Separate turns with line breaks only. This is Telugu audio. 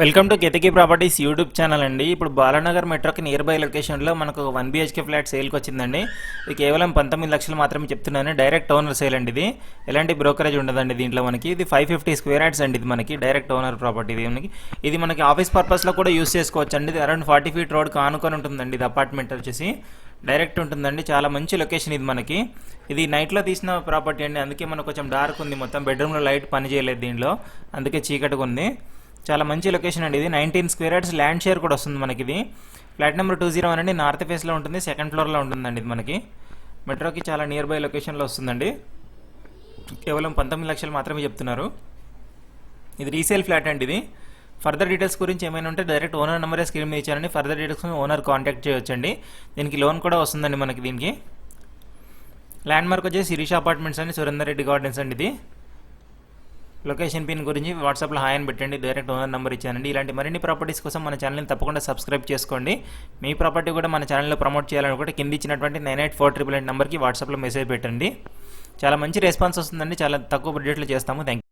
Welcome to Ketaki properties YouTube channel అండి. ఇప్పుడు బాలానగర్ మెట్రోకి నియర్ బై లొకేషన్లో మనకు వన్ బీహెచ్కే ఫ్లాట్ సేల్కి వచ్చిందండి. ఇది కేవలం పంతొమ్మిది లక్షలు మాత్రమే చెప్తున్నాను. డైరెక్ట్ ఓనర్ సేల్ అండి ఇది. ఎలాంటి బ్రోకరేజ్ ఉండదండి దీంట్లో మనకి. ఇది ఫైవ్ ఫిఫ్టీ స్క్వేర్ యాడ్స్ అండి ఇది మనకి. డైరెక్ట్ ఓనర్ ప్రాపర్టీ ఇది మనకి. ఇది మనకి ఆఫీస్ పర్పస్లో కూడా యూస్ చేసుకోవచ్చు అండి ఇది అరౌండ్ ఫార్టీ ఫీట్ రోడ్ ఆనుకొని ఉంటుందండి. ఇది అపార్ట్మెంట్ వచ్చేసి. డైరెక్ట్ ఉంటుందండి. చాలా మంచి లొకేషన్ ఇది మనకి. ఇది నైట్లో తీసిన ప్రాపర్టీ అండి. అందుకే మనకు కొంచెం డార్క్ ఉంది. మొత్తం బెడ్రూమ్లో లైట్ పని చేయలేదు దీనిలో అందుకే చీకటిగా ఉంది. చాలా మంచి లొకేషన్ అండి ఇది. Nineteen square yards land share కూడా వస్తుంది మనకి ఇది ఫ్లాట్ నెంబర్ టూ జీరో అండి. నార్త్ ఫేస్లో ఉంటుంది. సెకండ్ ఫ్లోర్లో ఉంటుందండి ఇది మనకి. మెట్రోకి చాలా నియర్ బై లొకేషన్లో వస్తుందండి. కేవలం పంతొమ్మిది లక్షలు మాత్రమే చెప్తున్నారు. ఇది రీసేల్ ఫ్లాట్ అండి ఇది. ఫర్దర్ డీటెయిల్స్ గురించి ఏమైనా ఉంటే డైరెక్ట్ ఓనర్ నెంబరే స్క్రీన్ మీద ఇచ్చారండి. ఫర్దర్ డీటెయిల్స్ ఓనర్ కాంటాక్ట్ చేయొచ్చండి. దీనికి లోన్ కూడా వస్తుందండి మనకి దీనికి. ల్యాండ్ మార్క్ వచ్చేసి శిరీష అపార్ట్మెంట్స్ అండి. సురేందర్ రెడ్డి గార్డెన్స్ అండి ఇది. లొకేషన్ పిన్ గురించి వాట్సాప్లో హాయ్ అని పెట్టండి డైరెక్ట్ ఓనర్ నెంబర్ ఇచ్చానండి ఇలాంటి మరిన్ని ప్రాపర్టీస్ కోసం మన ఛానల్ని తప్పకుండా సబ్స్క్రైబ్ చేసుకోండి. మీ ప్రాపర్టీ కూడా మన ఛానల్లో ప్రమోట్ చేయాలనుకుంటే కింద ఇచ్చినటువంటి nine eight four triple eight నెంబర్కి వాట్సాప్లో మెసేజ్ పెట్టండి. చాలా మంచి రెస్పాన్స్ వస్తుందండి చాలా తక్కువ బడ్జెట్లో చేస్తాము. థ్యాంక్